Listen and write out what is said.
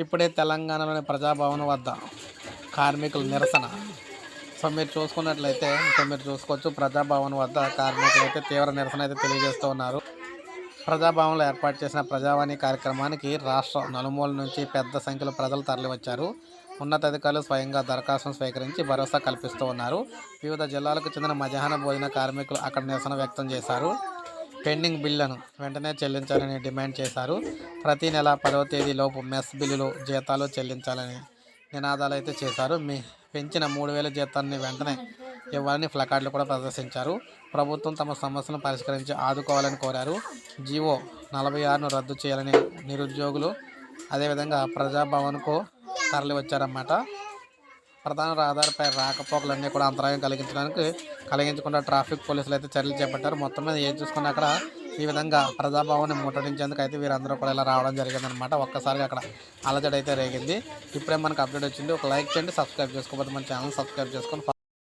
ఇప్పుడే తెలంగాణలోని ప్రజాభవన్ వద్ద కార్మికుల నిరసన. సో మీరు చూసుకున్నట్లయితే సో మీరు చూసుకోవచ్చు ప్రజాభవన్ వద్ద కార్మికులు అయితే తీవ్ర నిరసన అయితే తెలియజేస్తూ ఉన్నారు. ప్రజాభవన్లో ఏర్పాటు చేసిన ప్రజావాణి కార్యక్రమానికి రాష్ట్ర నలుమూల నుంచి పెద్ద సంఖ్యలో ప్రజలు తరలివచ్చారు. ఉన్నతాధికారులు స్వయంగా దరఖాస్తును స్వీకరించి భరోసా కల్పిస్తూ ఉన్నారు. వివిధ జిల్లాలకు చెందిన మధ్యాహ్న భోజన కార్మికులు అక్కడ నిరసన వ్యక్తం చేశారు. పెండింగ్ బిల్లును వెంటనే చెల్లించాలని డిమాండ్ చేశారు. ప్రతి నెల పదవ తేదీలోపు మెస్ బిల్లులు జీతాలు చెల్లించాలని నినాదాలు అయితే చేశారు. మీ పెంచిన మూడు వేల జీతాన్ని వెంటనే ఇవ్వాలని ప్లకార్డులు కూడా ప్రదర్శించారు. ప్రభుత్వం తమ సమస్యలను పరిష్కరించి ఆదుకోవాలని కోరారు. జీవో నలభై ఆరును రద్దు చేయాలని నిరుద్యోగులు అదేవిధంగా ప్రజాభవన్కు తరలి వచ్చారన్నమాట ప్రధాన రహదారిపై రాకపోకలన్నీ కూడా అంతరాయం కలిగించడానికి కలిగించకుండా ట్రాఫిక్ పోలీసులు అయితే చర్యలు చేపట్టారు. మొత్తం మీద ఏం చూసుకున్నా అక్కడ ఈ విధంగా ప్రజాభవన్ని ముట్టడించేందుకు అయితే వీరందరూ కూడా ఇలా రావడం జరిగిందనమాట ఒక్కసారిగా అక్కడ అలజడి అయితే రేగింది. ఇప్పుడే మనకు అప్డేట్ వచ్చింది. ఒక లైక్ చేయండి సబ్స్క్రైబ్ చేసుకోకపోతే మన ఛానల్ సబ్స్క్రైబ్ చేసుకొని